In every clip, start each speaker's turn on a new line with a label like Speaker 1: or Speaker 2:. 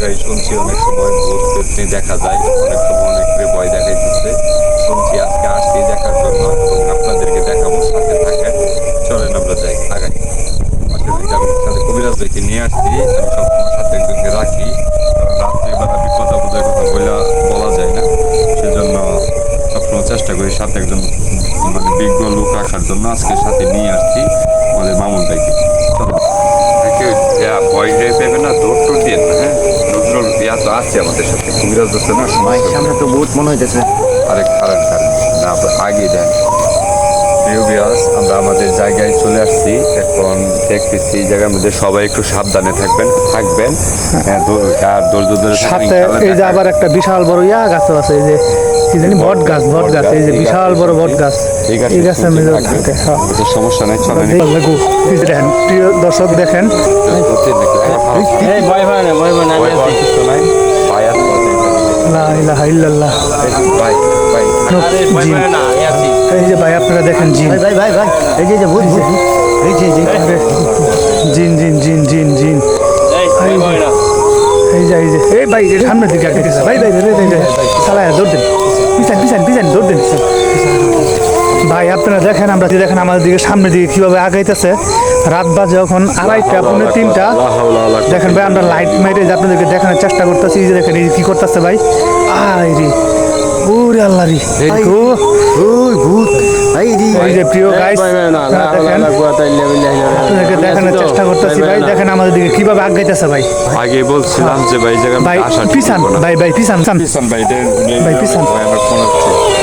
Speaker 1: জায়গায় শুনছি অনেক সময় ভূত পেতনি দেখা যায়। অনেক সময় অনেক ভয় দেখাইতেছে। শুনছি আজকে আসছি দেখার জন্য। এবং আপনাদেরকে দেখাবো, সাথে থাকেন। চলেন আমরা যাই, আগাই। আজকে যেটা আমি সাথে কবিরাজ ভাইকে নিয়ে আসছি, আমি সবসময় সাথে একজনকে রাখি। কারণ রাত্রিবেলা বিপদ আপদের কথা বলা বলা যায় না। সেজন্য সবসময় চেষ্টা করি সাথে একজন মানে বিজ্ঞ লোক রাখার জন্য আজকে সাথে নিয়ে আসছি। আছে আমাদের সাথে। কবিরাজ আছে না
Speaker 2: ভাই সামনে তো বহুত মনে হইতেছে।
Speaker 1: আরেক কারণ কারণ না আমরা আগে দেন। প্রিয় বিয়াস আমরা আমাদের জায়গায় চলে আসছি। এখন দেখতেছি এই জায়গার মধ্যে সবাই একটু সাবধানে থাকবেন থাকবেন। হ্যাঁ, আর ধৈর্য ধরে
Speaker 3: সাথে এই যে আবার একটা বিশাল বড় ইয়া গাছ আছে এই যে কি জানি বট গাছ বট গাছ এই যে বিশাল বড় বট গাছ।
Speaker 1: এই গাছে
Speaker 3: হ্যাঁ।
Speaker 1: সমস্যা নেই
Speaker 3: দেখেন প্রিয় দর্শক দেখেন?
Speaker 2: এই ভয় ভয় না ভয় ভয় না।
Speaker 3: ইলাহা ইল্লাল্লাহ।
Speaker 1: ভাই ভাই।
Speaker 3: জি। এই যে ভাই আপনারা দেখেন জিন।
Speaker 2: ভাই ভাই ভাই ভাই এই যে ভূত এই যে
Speaker 3: জিন জিন জিন জিন জিন।
Speaker 2: এই
Speaker 3: যে এই যে এই ভাই সামনের দিকে আগে গেছে। ভাই ভাই ভাই ভাই ভাই দৌড় দেন। পিছান পিছান পিছান দৌড় দেন। ভাই আপনারা দেখেন আমরা দেখেন আমাদের দিকে সামনের দিকে কীভাবে আগাইতেছে। রাত বাজে এখন আড়াইটা পৌনে তিনটা। দেখেন ভাই আমরা লাইট মেরে যে আপনাদেরকে দেখানোর চেষ্টা করতেছি যে দেখেন এই কি করতেছে ভাই। আই রে ওরে আল্লাহ রে।
Speaker 2: ওই ভূত এই রে।
Speaker 3: যে প্রিয় গাইস আপনাদেরকে দেখানোর চেষ্টা করতেছি ভাই দেখেন আমাদের দিকে কীভাবে আগাইতেছে ভাই।
Speaker 1: আগে বলছিলাম যে ভাই জায়গা
Speaker 3: ভাই পিছান ভাই ভাই পিছান পিছান।
Speaker 1: পিছন ভাই এটা
Speaker 3: ভাই, পিছন।
Speaker 1: ভয়ানক হচ্ছে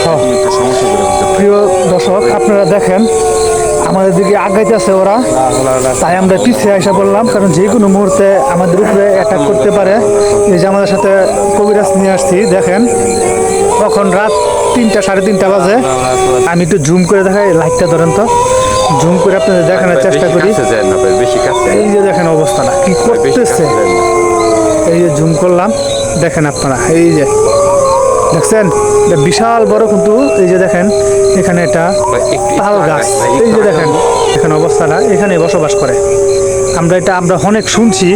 Speaker 3: হ্যাঁ।
Speaker 1: একটু সমস্যা করে দিতে পারে।
Speaker 3: প্রিয় দর্শক আপনারা দেখেন আমাদের দিকে আগাইতেছে ওরা। তাই আমরা পিছিয়ে আসা বললাম কারণ যে কোনো মুহূর্তে আমাদের উপরে অ্যাটাক করতে পারে। এই যে আমাদের সাথে কবিরাজ নিয়ে আসছি দেখেন তখন রাত তিনটা সাড়ে তিনটা বাজে। আমি একটু জুম করে দেখাই লাইটটা ধরেন তো। জুম করে আপনাদের দেখানোর চেষ্টা করি।
Speaker 1: না
Speaker 3: এই যে দেখেন অবস্থাটা কি করতেছে? এই যে জুম করলাম দেখেন আপনারা এই যে দেখছেন? এটা বিশাল বড় কিন্তু এই যে দেখেন এখানে এটা তাল গাছ। এই যে দেখেন এখানে অবস্থাটা এখানে বসবাস করে। আমরা এটা আমরা অনেক শুনছি।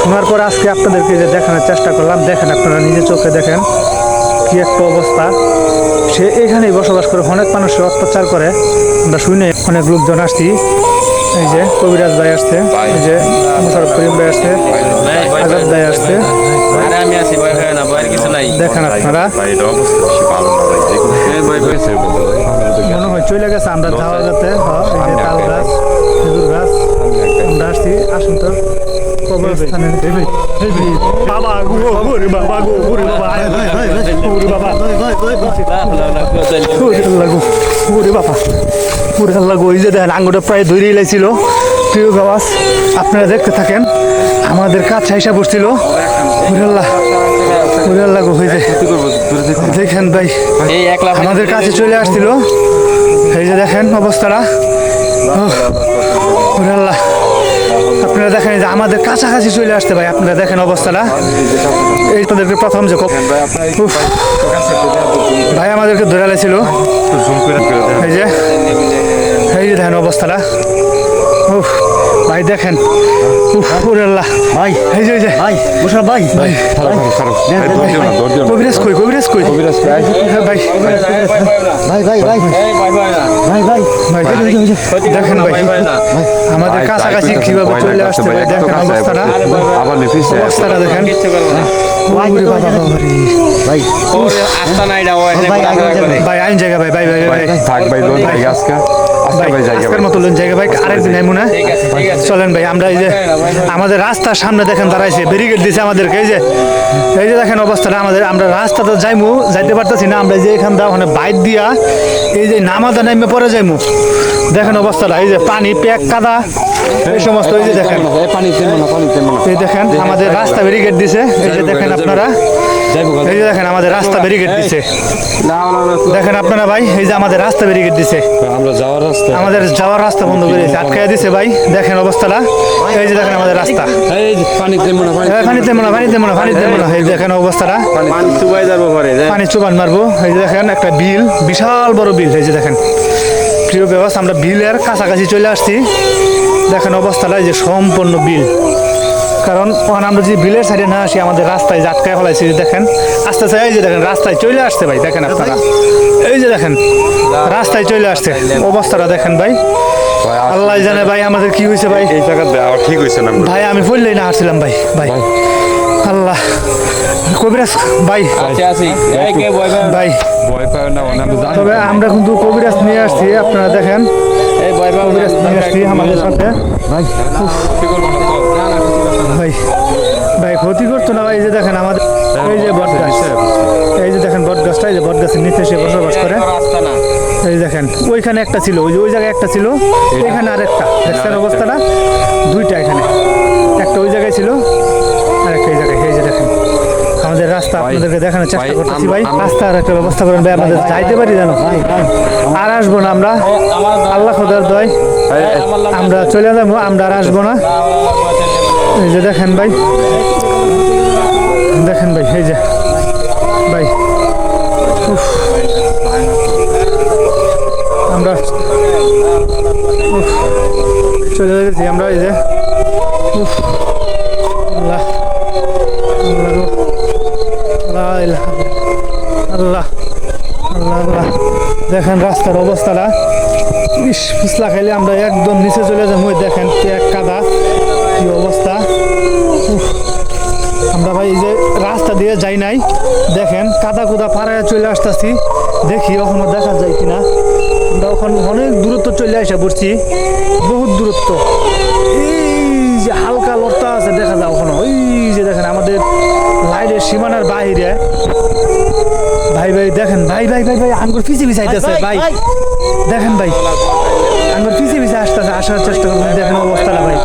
Speaker 3: শোনার পর আজকে আপনাদেরকে যে দেখানোর চেষ্টা করলাম দেখেন আপনারা নিজে চোখে দেখেন কি একটা অবস্থা। সে এখানেই বসবাস করে অনেক মানুষের অত্যাচার করে। আমরা শুনে অনেক লোকজন আসছি। এই যে কবিরাজ ভাই আসছে এই যে মুশারফ করিম ভাই আসছে।
Speaker 1: বলতে ভাই
Speaker 3: মনে হয় চলে গেছে আমরা যাওয়া যাতে যে তাল গাছ খেজুর গাছ। আমরা আসছি আসুন তো। কবরস্থানে। এই ভাই, এই ভাই, বাবা গো ওরে বাবা গো ওরে বাবা। আয়, আয়, আয়, আয়, ওরে বাবা ওরে আল্লাহ গো ওরে বাবা ওরে আল্লাহ গো এই যে দেখেন আঙ্গুটা প্রায় ধরেই লাইছিল প্রিয় গাছ আপনারা দেখতে থাকেন আমাদের কাছে আইসা বসছিল। ওরে আল্লাহ। ওরে আল্লাহ গো হয়ে যায় দেখেন। ভাই
Speaker 2: একলা
Speaker 3: আমাদের কাছে চলে আসছিল। এই যে দেখেন অবস্থাটা। ওরে আল্লাহ আপনারা দেখেন যে আমাদের কাছাকাছি চলে আসতে ভাই আপনারা দেখেন অবস্থাটা। এই তাদেরকে প্রথম যে ভাই আমাদেরকে ধরে
Speaker 1: দেখেন।
Speaker 3: এই যে। এই যে দেখেন অবস্থাটা। উফ। ভাই দেখেন। আল্লাহ
Speaker 2: ভাই
Speaker 3: এই যে যে।
Speaker 2: ভাই মুশারফ ভাই।
Speaker 3: ভাই। কবিরাজ কই কবিরাজ কই?
Speaker 1: কবিরাজ
Speaker 3: ভাই
Speaker 2: ভাই ভাই। ভাই ভাই ভাই।
Speaker 3: ভাই ভাই ভাই দেখেন ভাই আমাদের কাছাকাছি কীভাবে চলে আসতে
Speaker 1: ভাই,
Speaker 3: ভাই দেখেন অবস্থাটা।
Speaker 1: আবার নিপিছে
Speaker 3: অবস্থাটা দেখেন।
Speaker 2: কিচ্ছু করব না
Speaker 3: ওরে বাবা বাবা রে।
Speaker 2: ভাই। আস্তা নাই
Speaker 4: ভাই,
Speaker 2: কথা
Speaker 4: আগে
Speaker 2: করে?
Speaker 3: ভাই আইন জায়গা ভাই ভাই ভাই ভাই। ভাই
Speaker 1: থাক ভাই লোন ভাই আজকে আজকে
Speaker 3: ভাই
Speaker 1: ভাই জায়গা
Speaker 3: আজকের মতো লোন জায়গা ভাই আরেকদিন আইমু না?
Speaker 2: ঠিক আছে ঠিক আছে।
Speaker 3: চলেন ভাই আমরা এই যে আমাদের রাস্তার সামনে দেখেন দাঁড়াইছে ব্যারিকেড দিছে আমাদেরকে এই যে। এই যে দেখেন অবস্থাটা আমাদের আমরা রাস্তাতে যাইমু যাইতে পারতেছি না আমরা যে এখান দা ওখানে বাইক দিয়া এই যে নামাজা নামে পরে যাইমু দেখেন অবস্থাটা এই যে পানি প্যাক কাদা এই সমস্ত এই যে দেখেন
Speaker 1: পানি পানি
Speaker 3: এই দেখেন আমাদের রাস্তা ব্যারিকেড দিছে এই যে দেখেন আপনারা এই যে দেখেন আমাদের রাস্তা ব্যারিকেড দিছে দেখেন আপনারা ভাই এই যে আমাদের রাস্তা ব্যারিকেড দিছে
Speaker 1: আমরা যাওয়ার রাস্তা
Speaker 3: আমাদের যাওয়ার রাস্তা বন্ধ করে দিয়েছে আটকাইয়া দিছে ভাই দেখেন অবস্থাটা এই যে দেখেন আমাদের রাস্তা
Speaker 1: এই যে পানি তেমন না পানি
Speaker 3: এই পানিতে মনে পানিতে মনে পানিতে মনে এই দেখেন অবস্থাটা
Speaker 2: মান চুবাই যাব
Speaker 3: পানি চুবান মারবো এই যে দেখেন একটা বিল বিশাল বড় বিল এই যে দেখেন প্রিয় ব্যবস্থা আমরা বিলের কাছাকাছি চলে আসছি। দেখেন অবস্থাটা এই যে সম্পূর্ণ বিল। কারণ ওখানে আমরা যদি বিলের সাইডে না আসি আমাদের রাস্তায় জাটকায় ফলাইছি যে দেখেন আস্তে আস্তে এই যে দেখেন রাস্তায় চলে আসছে ভাই দেখেন আপনারা। এই যে দেখেন রাস্তায় চলে আসছে। অবস্থাটা দেখেন ভাই। আল্লাহ জানে ভাই আমাদের কি হয়েছে ভাই।
Speaker 1: এই ঠিক হয়েছে না।
Speaker 3: ভাই আমি ফুললেই না আসছিলাম ভাই। ভাই। আল্লাহ। কবিরাজ ভাই।
Speaker 2: না।
Speaker 3: ভাই। তবে আমরা কিন্তু কবিরাজ নিয়ে আসছি আপনারা দেখেন। কবিরাজ নিয়ে আসছি আমাদের সাথে। ভাই। ভাই ক্ষতি করতো না ভাই এই যে দেখেন আমাদের এই যে বট গাছ এই যে দেখেন বট গাছটা এই যে বট গাছের নিচে সে বসবাস করে। এই যে দেখেন ওইখানে একটা ছিল ওই যে ওই জায়গায় একটা ছিল এখানে আরেকটা। দেখছেন অবস্থাটা? দুইটা এখানে। একটা ওই জায়গায় ছিল আর একটা এই জায়গায়। আমাদের রাস্তা আপনাদেরকে দেখানোর চেষ্টা করতেছি ভাই। রাস্তার একটা ব্যবস্থা করেন ভাই আমাদের যাইতে পারি জানো আর আসব না আমরা। আল্লাহ খোদার দয়।
Speaker 2: আমরা
Speaker 3: চলে যাব আমরা আর আসব না। এই যে দেখেন ভাই। দেখেন ভাই এই যে। ভাই। উফ। আমরা উফ। চলে গেছি আমরা এই যে। উফ। আল্লাহ আল্লাহ গো। লা ইলাহা আল্লাহ আল্লাহ আল্লাহ। দেখেন রাস্তার অবস্থাটা। ইস পিছলা খাইলে আমরা একদম নিচে চলে যাব। দেখেন এক কাদা, কি অবস্থা। আমরা ভাই যে রাস্তা দিয়ে যাই নাই, দেখেন কাদা কুদা পাড়ায় চলে আসতেছি। দেখি ওখানে দেখা যায় কিনা। আমরা ওখানে অনেক দূরত্ব চলে আসা পড়ছি। বহুত দূরত্ব। এই যে হালকা লড়তা আছে, দেখা যায় ওখানে। ওই সীমানার বাইরে। ভাই ভাই দেখেন ভাই ভাই ভাই ভাই আঙ্গুর পিছিয়ে পিছিয়ে আইতেছে ভাই দেখেন ভাই আঙ্গুর পিছিয়ে পিছিয়ে আসতেছে আসার চেষ্টা করবেন দেখেন অবস্থাটা ভাই।